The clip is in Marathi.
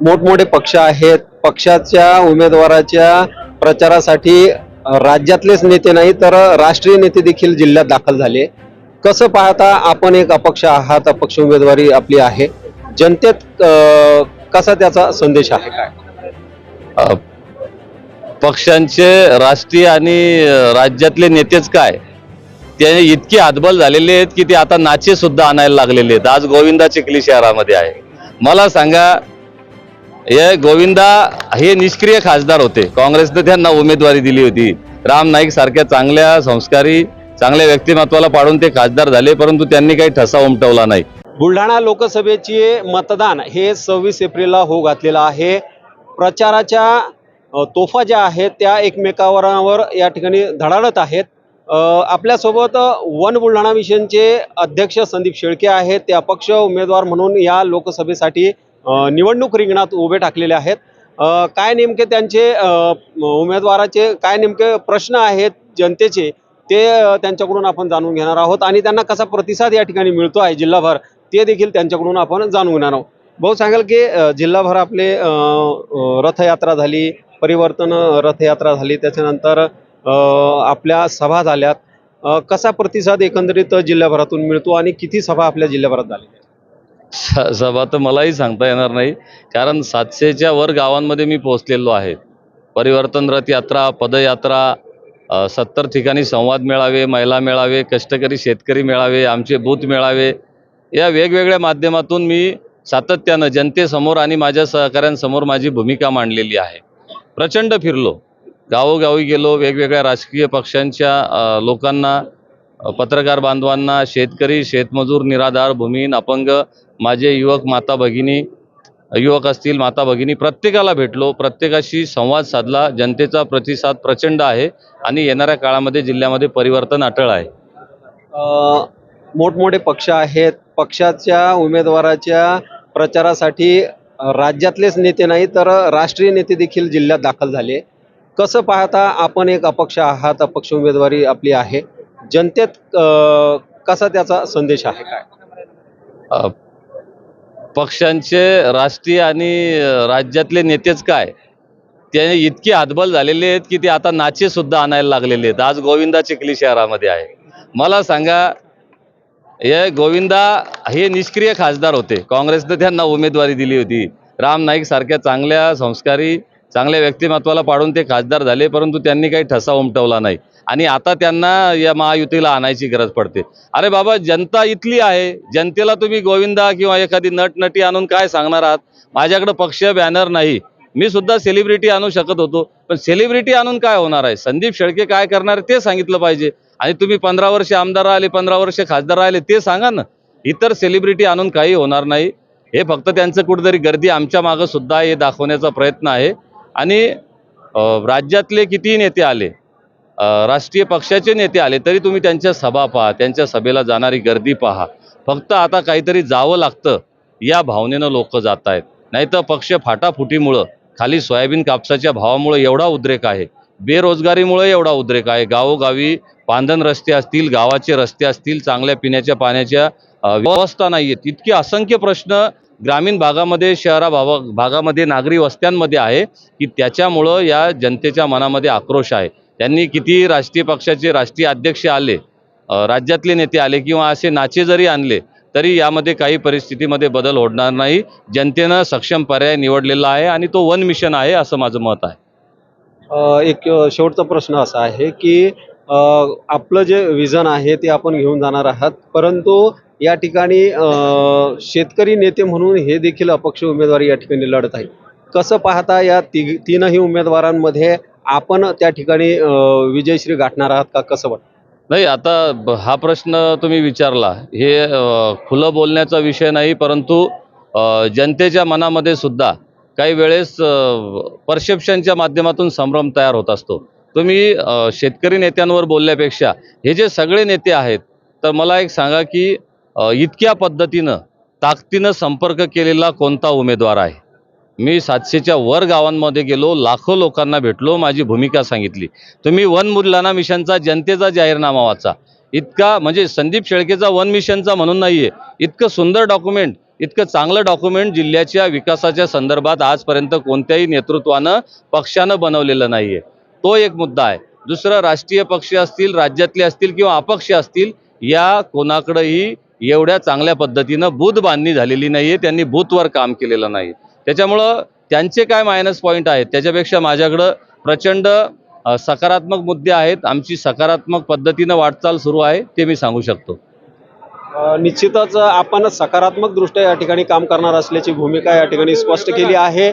मोठमोठे पक्ष आहेत. पक्षाच्या उमेदवाराच्या प्रचारासाठी राज्यातलेच नेते नाही तर राष्ट्रीय नेते देखील जिल्ह्यात दाखल झाले. कसं पाहता आपण एक अपक्ष आहात अपक्ष उमेदवारी आपली आहे. जनतेत कसा त्याचा संदेश आहे काय? पक्षांचे राष्ट्रीय आणि राज्यातले नेतेच काय? ते इतके हातबल झालेले आहेत की ते आता नाचे सुद्धा आणायला लागलेले आहेत. आज गोविंदा चिखली शहरामध्ये आहे. मला सांगा हे गोविंदा हे निष्क्रिय खासदार होते. काँग्रेसने त्यांना उमेदवारी दिली होती. राम नाईक सारख्या चांगल्या संस्कारी चांगल्या व्यक्तिमत्वाला पाडून ते खासदार झाले परंतु त्यांनी काही ठसा उमटवला नाही. बुलढाणा लोकसभेचे मतदान हे सव्वीस एप्रिलला हो घातलेलं आहे. प्रचाराच्या तोफा ज्या आहेत त्या एकमेकावरावर या ठिकाणी धडाडत आहेत. आपल्यासोबत वन बुलढाणा मिशनचे अध्यक्ष संदीप शेळके आहेत. ते अपक्ष उमेदवार म्हणून या लोकसभेसाठी निवडणूक रिंगणात उभे टाकलेले आहेत. काय नेमके त्यांचे उमेदवाराचे काय नेमके प्रश्न आहेत जनतेचे ते त्यांच्याकडून आपण जाणून घेणार आहोत आणि त्यांना कसा प्रतिसाद या ठिकाणी मिळतो आहे जिल्हाभर ते देखील त्यांच्याकडून आपण जाणून घेणार आहोत. भाऊ सांगाल की जिल्हाभर आपले रथयात्रा झाली परिवर्तन रथयात्रा झाली त्याच्यानंतर आपल्या सभा झाल्यात. कसा प्रतिसाद एकंदरीत जिल्ह्याभरातून मिळतो आणि किती सभा आपल्या जिल्ह्याभरात झाल्या स- सभा तर मलाही सांगता येणार नाही. कारण सातशेच्या वर गावांमध्ये मी पोहोचलेलो आहे. परिवर्तन रथ यात्रा पदयात्रा सत्तर ठिकाणी संवाद मेळावे महिला मेळावे कष्टकरी शेतकरी मेळावे आमचे बूथ मेळावे. या वेगवेगळ्या माध्यमातून मी सातत्यानं जनतेसमोर आणि माझ्या सहकाऱ्यांसमोर माझी भूमिका मांडलेली आहे. प्रचंड फिरलो. गावोगावी गेलो वेगवेगळ्या राजकीय पक्षांच्या लोकांना पत्रकार बांधवांना शेतकरी शेतमजूर निराधार भूमीन अपंग माझे युवक माता भगिनी युवक असतील माता भगिनी प्रत्येकाला भेटलो. प्रत्येकाशी संवाद साधला. जनतेचा प्रतिसाद प्रचंड आहे आणि येणाऱ्या काळामध्ये जिल्ह्यामध्ये परिवर्तन अटळ आहे. मोठमोठे पक्ष आहेत. पक्षाच्या उमेदवाराच्या प्रचारासाठी राज्यातलेच नेते नाही तर राष्ट्रीय नेते देखील जिल्ह्यात दाखल झाले. कसं पाहता आपण एक अपक्ष आहात अपक्ष उमेदवारी आपली आहे. जनतेत कसा त्याचा संदेश आहे काय? पक्षांचे राष्ट्रीय आणि राज्यातले नेतेच काय? ते इतके हातबल झालेले आहेत की ते आता नाचे सुद्धा आणायला लागलेले आहेत. आज गोविंदा चिखली शहरामध्ये आहे. मला सांगा हे गोविंदा हे निष्क्रिय खासदार होते. काँग्रेसने त्यांना उमेदवारी दिली होती. राम नाईक सारख्या चांगल्या संस्कारी चांगल्या व्यक्तिमत्वाला पाडून ते खासदार झाले परंतु त्यांनी काही ठसा उमटवला नाही. आणि आता त्यांना या महायुतीला आणायची गरज पडते. अरे बाबा जनता इथली आहे. जनतेला तुम्ही गोविंदा किंवा एखादी नटनटी आणून काय सांगणार आहात? माझ्याकडे पक्ष बॅनर नाही. मी सुद्धा सेलिब्रिटी आणू शकत होतो. पण सेलिब्रिटी आणून काय होणार आहे? संदीप शेळके काय करणार आहे ते सांगितलं पाहिजे. आणि तुम्ही पंधरा वर्ष आमदार राहिले पंधरा वर्ष खासदार राहिले ते सांगा ना. इतर सेलिब्रिटी आणून काही होणार नाही. हे फक्त त्यांचं कुठेतरी गर्दी आमच्या मागं सुद्धा हे दाखवण्याचा प्रयत्न आहे. आणि राज्यातले कितीही नेते आले? राष्ट्रीय पक्षाचे नेते आले तरी तुम्ही त्यांच्या सभा पहा त्यांच्या सभेला जाणारी गर्दी पहा. फक्त आता काहीतरी जावं लागतं या भावनेनं लोक जात आहेत नाहीतर पक्ष फाटाफुटीमुळं खाली सोयाबीन कापसाच्या भावामुळं एवढा उद्रेक आहे. बेरोजगारीमुळे एवढा उद्रेक आहे. गावोगावी पांधन रस्ते असतील गावाचे रस्ते असतील चांगल्या पिण्याच्या पाण्याच्या व्यवस्था नाही आहेत इतके असंख्य प्रश्न ग्रामीण भागामध्ये शहरा भावा भागामध्ये नागरी वस्त्यांमध्ये आहे की त्याच्यामुळं या जनतेच्या मनामध्ये आक्रोश आहे. त्यांनी किती राष्ट्रीय पक्षाचे राष्ट्रीय अध्यक्ष आले राज्यातले नेते आले किंवा असे नाचे जरी आणले तरी यामध्ये काही परिस्थितीमध्ये बदल होणार नाही. जनतेनं सक्षम पर्याय निवडलेला आहे आणि तो वन मिशन आहे असं माझं मत आहे. एक शेवटचा प्रश्न असा आहे की आपलं जे विजन आहे ते आपण घेऊन जाणार आहात परंतु या ठिकाणी शेतकरी नेते म्हणून हे देखील अपक्ष उमेदवारी या ठिकाणी लढत आहे कसं पाहता या तिघ तीनही उमेदवारांमध्ये आपण त्या ठिकाणी विजयश्री गाठणार आहात का? कसं वाटतं? नाही आता हा प्रश्न तुम्ही विचारला. हे खुलं बोलण्याचा विषय नाही परंतु जनतेच्या मनामध्ये सुद्धा काही वेळेस परसेप्शनच्या माध्यमातून संभ्रम तयार होत असतो. तुम्ही शेतकरी नेत्यांवर बोलल्यापेक्षा हे जे सगळे नेते आहेत तर मला एक सांगा की इतक्या पद्धतीनं ताकदीनं संपर्क केलेला कोणता उमेदवार आहे? मी सातशेच्या वर गावांमध्ये गेलो लाखो लोकांना भेटलो माझी भूमिका सांगितली. तुम्ही वन मुलाना मिशनचा जनतेचा जाहीरनामा वाचा. इतका म्हणजे संदीप शेळकेचा वन मिशनचा म्हणून नाही आहे इतकं सुंदर डॉक्युमेंट इतकं चांगलं डॉक्युमेंट जिल्ह्याच्या विकासाच्या संदर्भात आजपर्यंत कोणत्याही नेतृत्वानं पक्षानं बनवलेलं नाही आहे तो एक मुद्दा आहे. दुसरं राष्ट्रीय पक्ष असतील राज्यातले असतील किंवा अपक्ष असतील या कोणाकडंही एवढ्या चांगल्या पद्धतीनं बूथ बांधणी झालेली नाही आहे त्यांनी बूथवर काम केलेलं नाही त्याच्यामुळं त्यांचे काय मायनस पॉईंट आहेत? त्याच्यापेक्षा माझ्याकडं प्रचंड सकारात्मक मुद्दे आहेत. आमची सकारात्मक पद्धतीनं वाटचाल सुरू आहे ते मी सांगू शकतो. निश्चितच आपण सकारात्मक दृष्ट्या या ठिकाणी काम करणार असल्याची भूमिका या ठिकाणी स्पष्ट केली आहे.